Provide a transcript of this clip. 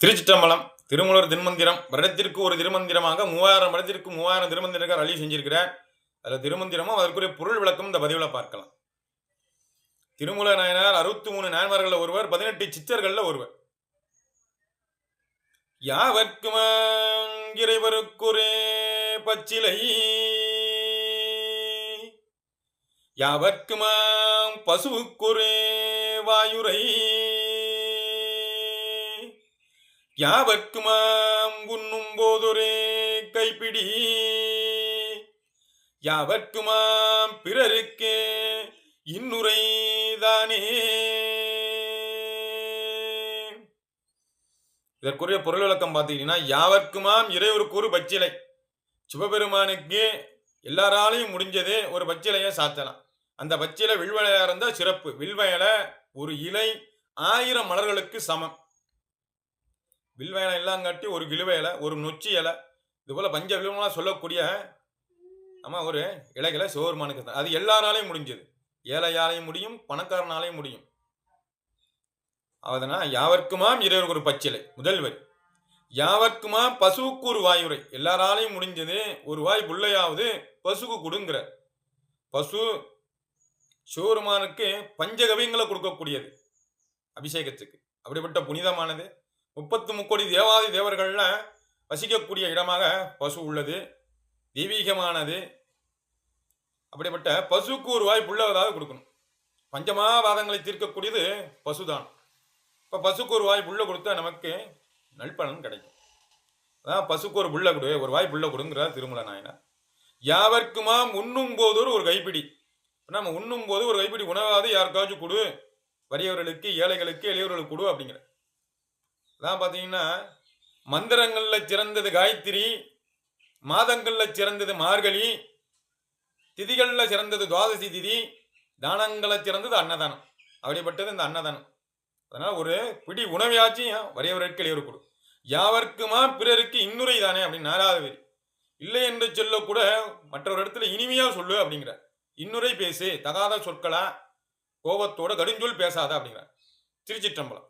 திருச்சிற்றம்பலம் திருமூலர் திருமந்திரம். வருடத்திற்கு ஒரு திருமந்திரமாக மூவாயிரம் வருடத்திற்கு மூவாயிரம் திருமந்திரங்கள் அழி செஞ்சிருக்கிறார். அதில் திருமந்திரமும் அதற்குரிய பொருள் விளக்கம் இந்த பதிவில் பார்க்கலாம். திருமூல நாயனார் அறுபத்தி மூணு நாயன்மார்களில் ஒருவர் பதினெட்டு சித்தர்களில் ஒருவர். யாவர்க்குமாம் இறைவருக்குரே பச்சிலை? யாவர்க்குமாம் பசுவுக்குரே வாயுரை யாவர்க்குமாம் உண்ணும் போதொரே கைப்பிடி? யாவர்க்குமாம் பிறருக்கே இன்னுரைதானே இதற்குரிய பொருள் விளக்கம் பார்த்தீங்கன்னா யாவர்க்குமாம் இறைவருக்கு ஒரு பச்சிலை. சிவபெருமானுக்கு எல்லாராலையும் முடிஞ்சதே ஒரு பச்சிலையை சாத்தலாம். அந்த பச்சிலை வில்வலையாக இருந்தால் சிறப்பு. வில்வயலை ஒரு இலை ஆயிரம் மலர்களுக்கு சமம். வில்வேலை எல்லாம் காட்டி ஒரு கிழுவையில ஒரு நொச்சி இலை. இது போல் பஞ்ச வில்வலாம் சொல்லக்கூடிய நம்ம ஒரு இலைகளை சிவபெருமானுக்கு தான் அது எல்லாராலையும் முடிஞ்சது. ஏழையாலையும் முடியும் பணக்காரனாலையும் முடியும். அதனால் யாவர்க்குமாம் இறைவருக்கு ஒரு பச்சிலை முதல் வரி. பசுவுக்கு ஒரு வாயுரை. எல்லாராலையும் முடிஞ்சது ஒரு வாய் புள்ளையாவது பசுக்கு கொடுங்கிற. பசு சிவபெருமானுக்கு பஞ்சகவியங்களை கொடுக்கக்கூடியது அபிஷேகத்துக்கு. அப்படிப்பட்ட புனிதமானது. முப்பத்து முக்கோடி தேவாதி தேவர்களில் வசிக்கக்கூடிய இடமாக பசு உள்ளது தெய்வீகமானது. அப்படிப்பட்ட பசுக்கு ஒரு வாய் புள்ளவதாக கொடுக்கணும். பஞ்சமாவாதங்களை தீர்க்கக்கூடியது பசுதான். இப்போ பசுக்கு ஒரு வாய் புள்ள கொடுத்தா நமக்கு நல்பலன் கிடைக்கும். அதான் பசுக்கு ஒரு புள்ள கொடு ஒரு வாய் புள்ள கொடுங்கிறார் திருமல நாயனார். யாவர்க்குமாம் உண்ணும் போது ஒரு கைப்பிடி. நம்ம உண்ணும் போது ஒரு கைப்பிடி உணவாவது யாருக்காச்சும் கொடு. வறியவர்களுக்கு ஏழைகளுக்கு எளியவர்களுக்கு கொடு அப்படிங்கிற அதான் பார்த்தீங்கன்னா மந்திரங்களில் சிறந்தது காயத்ரி மாதங்களில் சிறந்தது மார்கழி திதிகளில் சிறந்தது துவாதசி திதி தானங்களில் சிறந்தது அன்னதானம். அப்படிப்பட்டது இந்த அன்னதானம். அதனால் ஒரு பிடி உணவையாச்சும் வறியவர்களுக்கு எளியவர் கொடு. யாவர்க்குமா பிறருக்கு இன்னுரை தானே அப்படின்னு நாலாவது வரி. இல்லை என்று சொல்லக்கூட மற்றொரு இடத்துல இனிமையாக சொல்லு அப்படிங்கிற இன்னுரை பேசு தகாத சொற்களா கோபத்தோட கடுஞ்சொல் பேசாத அப்படிங்கிறார். திருச்சிற்றம்பலம்.